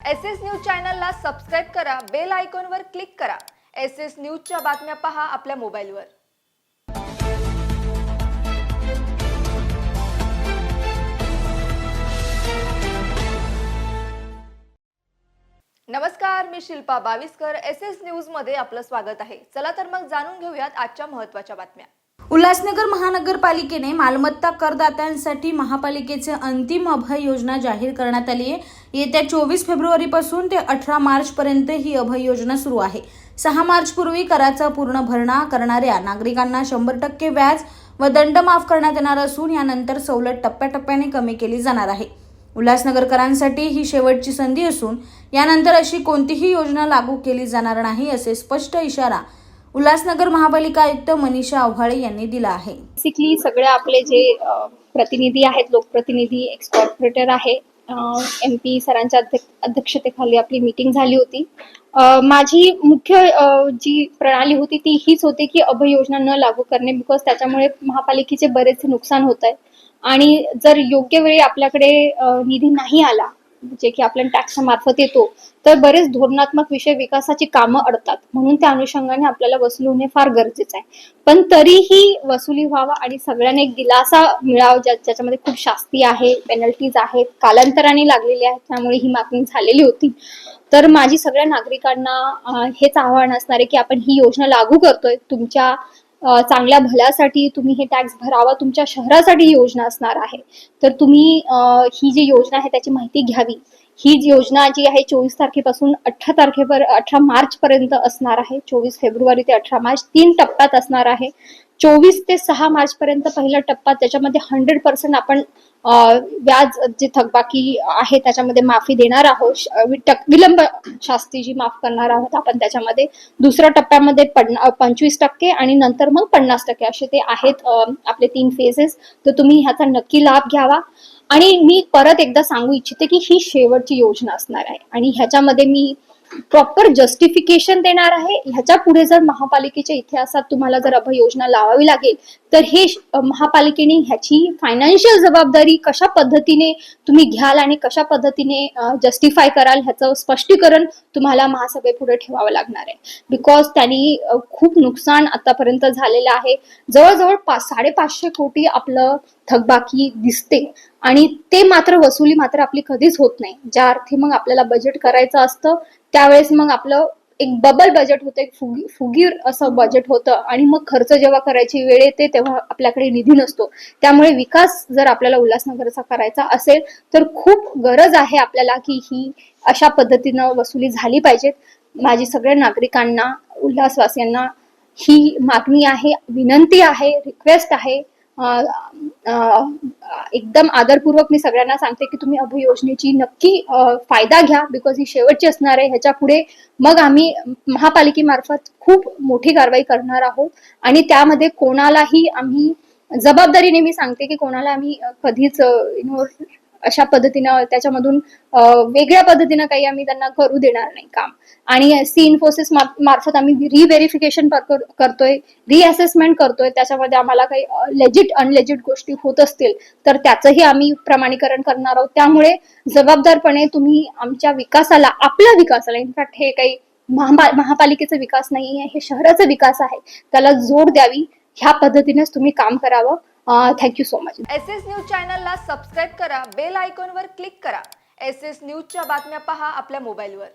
S S news चॅनलला subscribe करा bell आयकॉनवर क्लिक करा. एस एस न्यूजच्या बातम्या पहा आपल्या मोबाईलवर. नमस्कार मी शिल्पा बावीसकर. एस एस न्यूजमध्ये आपलं स्वागत आहे. चला तर मग जाणून घेऊयात आजच्या महत्त्वाच्या बातम्या. उल्हासनगर महानगरपालिकेने मालमत्ता करदात्यांसाठी महापालिकेचे अंतिम अभय योजना जाहीर करण्यात आली आहे. येत्या चोवीस फेब्रुवारीपासून ते अठरा मार्च पर्यंत ही अभय योजना सुरू आहे. सहा मार्च पूर्वी कराचा पूर्ण भरणा करणाऱ्या नागरिकांना शंभर टक्के व्याज व दंड माफ करण्यात येणार असून यानंतर सवलत टप्प्याटप्प्याने कमी केली जाणार आहे. उल्हासनगरकरांसाठी ही शेवटची संधी असून यानंतर अशी कोणतीही योजना लागू केली जाणार नाही असे स्पष्ट इशारा उल्हासनगर महापालिका आयुक्त मनीषा आव्हाळे यांनी दिला आहे. बेसिकली सगळे आपले जे प्रतिनिधी आहेत लोकप्रतिनिधी एक्स कॉर्पोरेटर आहे एम पी सरांच्या अध्यक्षतेखाली आपली मीटिंग झाली होती. माझी मुख्य जी प्रणाली होती ती हीच होती की अभय योजना न लागू करणे बिकॉज त्याच्यामुळे महापालिकेचे बरेचसे नुकसान होत आहे आणि जर योग्य वेळी आपल्याकडे निधी नाही आला जे की आपल्या टॅक्सच्या मार्फत येतो तर बरेच धोरणात्मक विषय विकासाची कामं अडतात. म्हणून त्या अनुषंगाने आपल्याला वसूल होणे फार गरजेचं आहे. पण तरीही वसुली व्हावा आणि सगळ्यांना एक दिलासा मिळावा ज्या ज्याच्यामध्ये खूप शास्ती आहे पेनल्टीज आहेत कालांतराने लागलेली आहेत त्यामुळे ही मागणी झालेली होती. तर माझी सगळ्या नागरिकांना हेच आव्हान असणार आहे की आपण ही योजना लागू करतोय. तुमच्या चांगल्या भल्यासाठी तुम्ही हे टॅक्स भरावा तुमच्या शहरासाठी योजना असणार आहे. तर तुम्ही ही जी योजना आहे त्याची माहिती घ्यावी. ही जी योजना जी आहे चोवीस तारखेपासून अठरा तारखेपर्यंत अठरा मार्च पर्यंत असणार आहे. चोवीस फेब्रुवारी ते अठरा मार्च तीन टप्प्यात असणार आहे. चोवीस ते सहा मार्च पर्यंत पहिला टप्पा त्याच्यामध्ये हंड्रेड पर्सेंट आपण व्याज जे थकबाकी आहे त्याच्यामध्ये माफी देणार आहोत. टक- विलंब शास्ती जी माफ करणार आहोत आपण त्याच्यामध्ये. दुसऱ्या टप्प्यामध्ये पन्ना पंचवीस टक्के आणि नंतर मग पन्नास टक्के असे ते आहेत आपले तीन फेजेस तर तुम्ही ह्याचा नक्की लाभ घ्यावा. आणि मी परत एकदा सांगू इच्छिते की ही शेवटची योजना असणार आहे. आणि ह्याच्यामध्ये मी प्रॉपर जस्टिफिकेशन देणार आहे. ह्याच्या पुढे जर महापालिकेच्या इतिहासात तुम्हाला जर अभय योजना लावावी लागेल तर हे महापालिकेने ह्याची फायनान्शियल जबाबदारी कशा पद्धतीने तुम्ही घ्याल आणि कशा पद्धतीने जस्टिफाय कराल ह्याचं स्पष्टीकरण तुम्हाला महासभेपुढे ठेवावं लागणार आहे. बिकॉज त्यांनी खूप नुकसान आतापर्यंत झालेलं आहे. जवळजवळ पाच साडेपाचशे कोटी आपलं थकबाकी दिसते. आणि ते मात्र वसुली मात्र आपली कधीच होत नाही. ज्या अर्थी मग आपल्याला बजेट करायचं असतं त्यावेळेस मग आपलं एक बबल बजेट होतं एक फुगी फुगीर असं बजेट होतं. आणि मग खर्च जेव्हा करायची वेळ येते तेव्हा आपल्याकडे निधी नसतो. त्यामुळे विकास जर आपल्याला उल्हासनगरचा करायचा असेल तर खूप गरज आहे आपल्याला की ही अशा पद्धतीनं वसुली झाली पाहिजेत. माझी सगळ्या नागरिकांना उल्हासवासियांना ही मागणी आहे विनंती आहे रिक्वेस्ट आहे. एकदम आदरपूर्वक मी सगळ्यांना सांगते की तुम्ही अभय योजनेची नक्की फायदा घ्या बिकॉज ही शेवटची असणार आहे. ह्याच्या पुढे मग आम्ही महापालिकेमार्फत खूप मोठी कारवाई करणार आहोत. आणि त्यामध्ये कोणालाही आम्ही जबाबदारीने मी सांगते की कोणाला आम्ही कधीच नो अशा पद्धतीनं त्याच्यामधून वेगळ्या पद्धतीनं काही आम्ही त्यांना करू देणार नाही काम. आणि सी इन्फोसिस मार्फत आम्ही रिव्हेरिफिकेशन करतोय रिअसेसमेंट करतोय. त्याच्यामध्ये आम्हाला काही लेजिट अनलेजिट गोष्टी होत असतील तर त्याचंही आम्ही प्रमाणीकरण करणार आहोत. त्यामुळे जबाबदारपणे तुम्ही आमच्या विकासाला आपल्या विकासाला इनफॅक्ट हे काही महापालिकेचा विकास नाही आहे हे शहराचा विकास आहे. त्याला जोड द्यावी ह्या पद्धतीनेच तुम्ही काम करावं. Thank you so much S S news चॅनलला सबस्क्राईब करा बेल आयकॉनवर क्लिक करा. एस एस न्यूजच्या बातम्या पहा आपल्या मोबाईलवर.